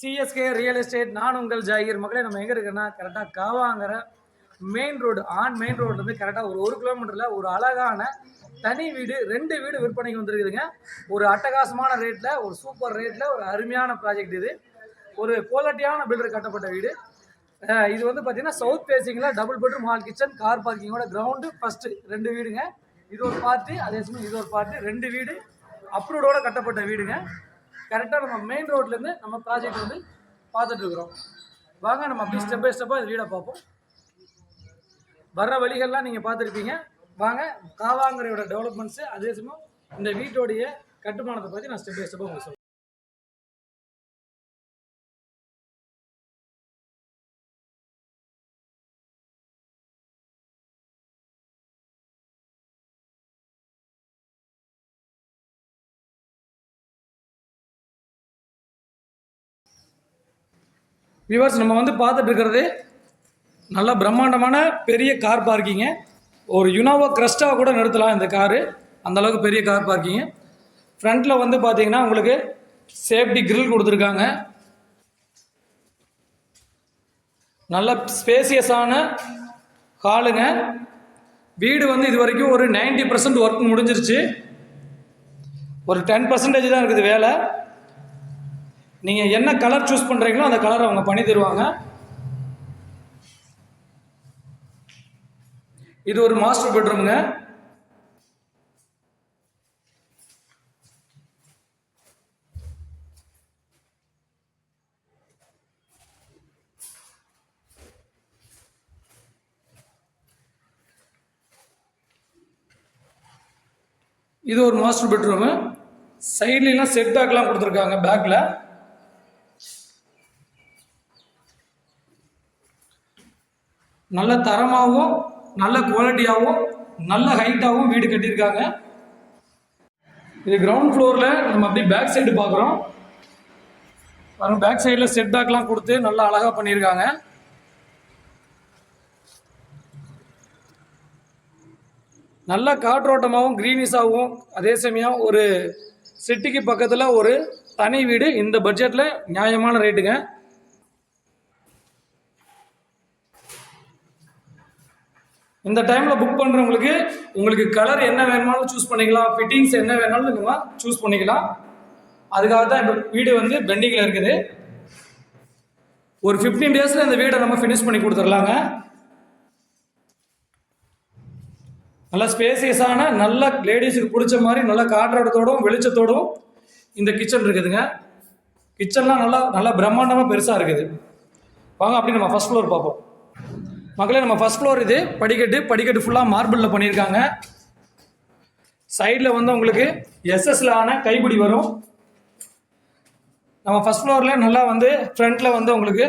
CSK real estate நான் உங்கள் ஜாகிர். மக்களே நம்ம எங்கே இருக்குன்னா கரெக்டாக காவாங்கிற மெயின் ரோடு ஆன் மெயின் ரோட்லேருந்து கரெக்டாக ஒரு ஒரு கிலோமீட்டரில் ஒரு அழகான தனி வீடு ரெண்டு வீடு விற்பனைக்கு வந்திருக்குதுங்க. ஒரு அட்டகாசமான ரேட்டில் ஒரு சூப்பர் ரேட்டில் ஒரு அருமையான ப்ராஜெக்ட் இது. ஒரு குவாலிட்டியான பில்டர் கட்டப்பட்ட வீடு. இது வந்து பார்த்தீங்கன்னா south பேசிங்கில் double bedroom hall kitchen car பார்க்கிங்கோட ground first ரெண்டு வீடுங்க. இது ஒரு பார்ட்டு அதே சமயம் இது ஒரு பார்ட்டு ரெண்டு வீடு அப்ரூவ்டோட கட்டப்பட்ட வீடுங்க. கரெக்டாக நம்ம மெயின் ரோட்லேருந்து நம்ம ப்ராஜெக்ட் வந்து பார்த்துட்ருக்குறோம் வாங்க நம்ம அப்படியே ஸ்டெப் பை ஸ்டெப்பாக இது வீடை பார்ப்போம். வர்ற வழிகள்லாம் நீங்கள் பார்த்துருப்பீங்க. வாங்க காவாங்கரையோட டெவலப்மெண்ட்ஸு அதே சமயம் இந்த வீட்டோடைய கட்டுமானத்தை பற்றி நான் ஸ்டெப் பை ஸ்டெப்பாக உங்களுக்கு சொல்றேன். வியூவர்ஸ் நம்ம வந்து பார்த்துட்டு இருக்கிறது நல்ல பிரம்மாண்டமான பெரிய கார் பார்க்கிங்கு ஒரு யுனாவோ கிரஸ்டாக கூட நிறுத்தலாம் இந்த காரு அந்த அளவுக்கு பெரிய கார் பார்க்கிங்கு ஃப்ரண்ட்டில் வந்து பார்த்தீங்கன்னா உங்களுக்கு சேஃப்டி கிரில் கொடுத்துருக்காங்க. நல்ல ஸ்பேசியஸான ஹாலுங்க வீடு வந்து இது வரைக்கும் ஒரு 90% பர்சன்ட் ஒர்க் முடிஞ்சிருச்சு. ஒரு டென் பர்சன்டேஜ் தான் இருக்குது வேலை. நீங்கள் என்ன கலர் சூஸ் பண்ணுறீங்களோ அந்த கலர் அவங்க பண்ணி தருவாங்க. இது ஒரு மாஸ்டர் பெட்ரூமுங்க இது ஒரு மாஸ்டர் பெட்ரூமு சைட்லாம் செட் பேக்லாம் கொடுத்துருக்காங்க பேக்கில் நல்ல தரமாகவும் நல்ல குவாலிட்டியாகவும் நல்ல ஹைட்டாகவும் வீடு கட்டியிருக்காங்க. இது கிரவுண்ட் ஃப்ளோரில் நம்ம அப்படியே பேக் சைடு பார்க்குறோம். பாருங்கள் பேக் சைடில் செட் பேக்லாம் கொடுத்து நல்லா அழகாக பண்ணியிருக்காங்க. நல்ல காற்றோட்டமாகவும் க்ரீனிஸாகவும் அதே சமயம் ஒரு சிட்டிக்கு பக்கத்தில் ஒரு தனி வீடு. இந்த பட்ஜெட்டில் நியாயமான ரேட்டுங்க இந்த டைமில் புக் பண்ணுறவங்களுக்கு உங்களுக்கு கலர் என்ன வேணுமாலும் சூஸ் பண்ணிக்கலாம். ஃபிட்டிங்ஸ் என்ன வேணாலும் நீங்கள் சூஸ் பண்ணிக்கலாம். அதுக்காக தான் இப்போ வீடு வந்து பெண்டிங்கில் இருக்குது. ஒரு ஃபிஃப்டீன் டேஸில் இந்த வீடை நம்ம ஃபினிஷ் பண்ணி கொடுத்துடலாங்க. நல்ல ஸ்பேசியஸான நல்ல லேடிஸுக்கு பிடிச்ச மாதிரி நல்ல காற்றோடத்தோடும் வெளிச்சத்தோடும் இந்த கிச்சன் இருக்குதுங்க. கிச்சன்லாம் நல்லா நல்லா பிரம்மாண்டமாக பெருசாக இருக்குது. வாங்க அப்படி நம்ம ஃபஸ்ட் ஃப்ளோர் பார்ப்போம். மக்களே நம்ம ஃபஸ்ட் ஃப்ளோர் இது. படிக்கட்டு. படிக்கட்டு ஃபுல்லாக மார்பிளில் பண்ணியிருக்காங்க சைடில் வந்து உங்களுக்கு எஸ்எஸ்ல ஆன கைப்பிடி வரும். நம்ம ஃபஸ்ட் ஃப்ளோரில் நல்லா வந்து ஃப்ரண்ட்டில் வந்து உங்களுக்கு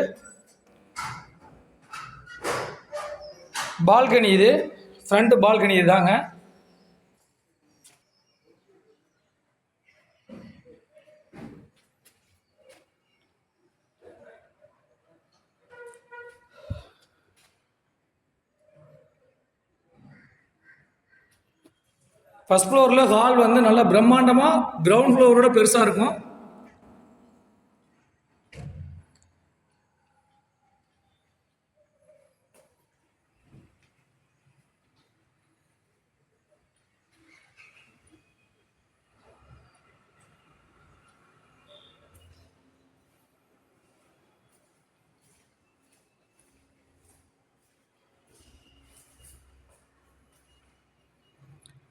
பால்கனி இது. ஃப்ரண்ட் பால்கனி இதுதாங்க ஃபஸ்ட் ஃப்ளோரில் ஹால் வந்து நல்லா பிரம்மாண்டமாக கிரவுண்ட் ஃப்ளோரோட பெருசாக இருக்கும்.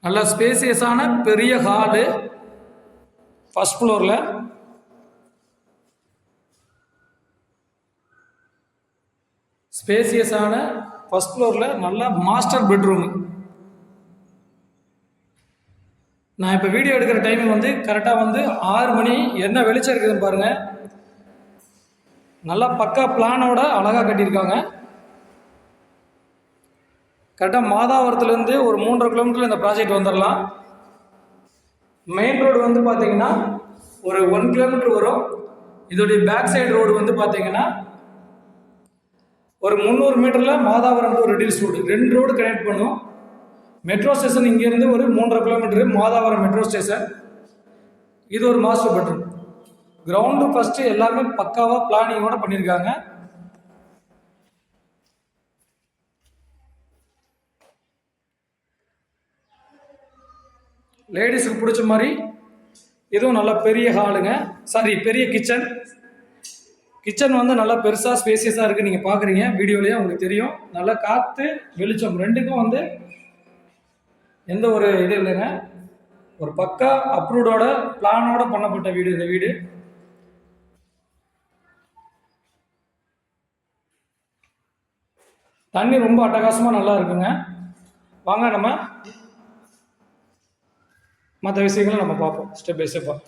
நல்ல ஸ்பேசியஸான பெரிய ஹாலு ஃபர்ஸ்ட் ஃப்ளோரில் ஸ்பேசியஸான ஃபர்ஸ்ட் ஃப்ளோரில் நல்ல மாஸ்டர் பெட்ரூமு நான் இப்போ வீடியோ எடுக்கிற டைம் வந்து கரெக்டாக வந்து ஆறு மணி என்ன வெளிச்சம் இருக்குதுன்னு பாருங்கள் நல்லா பக்கா பிளானோட அழகாக கட்டியிருக்காங்க. கரெக்டாக மாதாவரத்துலேருந்து ஒரு மூன்றரை கிலோமீட்டரில் இந்த ப்ராஜெக்ட் வந்துடலாம் மெயின் ரோடு வந்து பார்த்தீங்கன்னா ஒரு ஒன் கிலோமீட்டர் வரும். இதோடைய பேக் சைடு ரோடு வந்து பார்த்தீங்கன்னா ஒரு முந்நூறு மீட்டரில் மாதாவரம் டு ரெடில்ஸ் ரோடு ரெண்டு ரோடு கனெக்ட் பண்ணும். மெட்ரோ ஸ்டேஷன் இங்கேருந்து ஒரு மூன்றரை கிலோமீட்டரு மாதாவரம் மெட்ரோ ஸ்டேஷன் இது ஒரு மாஸ்டர் பெட்ரூம் கிரவுண்டு ஃபஸ்ட்டு எல்லாமே பக்காவாக பிளானிங்கோட பண்ணியிருக்காங்க லேடிஸுக்கு பிடிச்ச மாதிரி இதுவும் நல்ல பெரிய ஹாலுங்க. சாரி பெரிய கிச்சன் கிச்சன் வந்து நல்லா பெருசாக ஸ்பேசியஸாக இருக்குது நீங்கள் பார்க்குறீங்க வீடியோலேயே உங்களுக்கு தெரியும். நல்லா காற்று வெளிச்சம் ரெண்டுக்கும் வந்து எந்த ஒரு இது இல்லைங்க. ஒரு பக்கா அப்ரூவ்டோட பிளானோட பண்ணப்பட்ட வீடு இந்த வீடு. தண்ணி ரொம்ப அட்டகாசமாக நல்லா இருக்குங்க. வாங்க நம்ம மற்ற விஷயங்களை நம்ம பார்ப்போம் ஸ்டெப் பை ஸ்டெப்பாக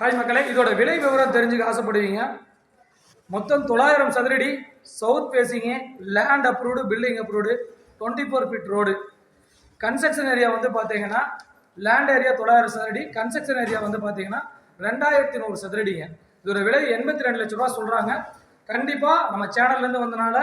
ஹாய் மக்களே இதோட விலை விவரம் தெரிஞ்சுக்க ஆசைப்படுவீங்க. மொத்தம் தொள்ளாயிரம் சதுரடி south facing land approved building approved twenty four feet road construction area வந்து பார்த்தீங்கன்னா லேண்ட் ஏரியா தொள்ளாயிரம் சதுரடி கன்ஸ்ட்ரக்ஷன் ஏரியா வந்து பார்த்தீங்கன்னா ரெண்டாயிரத்தி நூறு சதுரடிங்க. இதோட விலை எண்பத்தி ரெண்டு லட்ச ரூபா சொல்கிறாங்க கண்டிப்பாக நம்ம சேனல்லேருந்து வந்தனால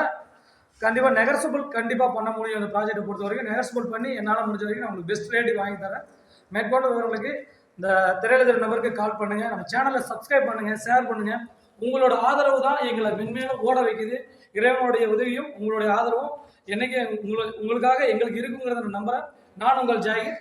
கண்டிப்பாக நெகர்சபிள் கண்டிப்பாக பண்ண முடியும் இந்த ப்ராஜெக்ட்டை பொறுத்த வரைக்கும் நெகர்சபிள் பண்ணி என்னால் முடிஞ்ச வரைக்கும் நான் உங்களுக்கு பெஸ்ட் ரேட்டு வாங்கி தரேன். மேற்கொண்டு விவரங்களுக்கு இந்த திரையில நபருக்கு கால் பண்ணுங்கள் நம்ம சேனலை சப்ஸ்கிரைப் பண்ணுங்கள் ஷேர் பண்ணுங்கள் உங்களோட ஆதரவு தான் எங்களை மென்மேலும் ஓட வைக்குது. இறைவனுடைய உதவியும் உங்களுடைய ஆதரவும் என்னைக்கு உங்களுக்கு உங்களுக்காக எங்களுக்கு இருக்குங்கிறத நான் நம்புகிறேன் நான் உங்கள் ஜாகிர்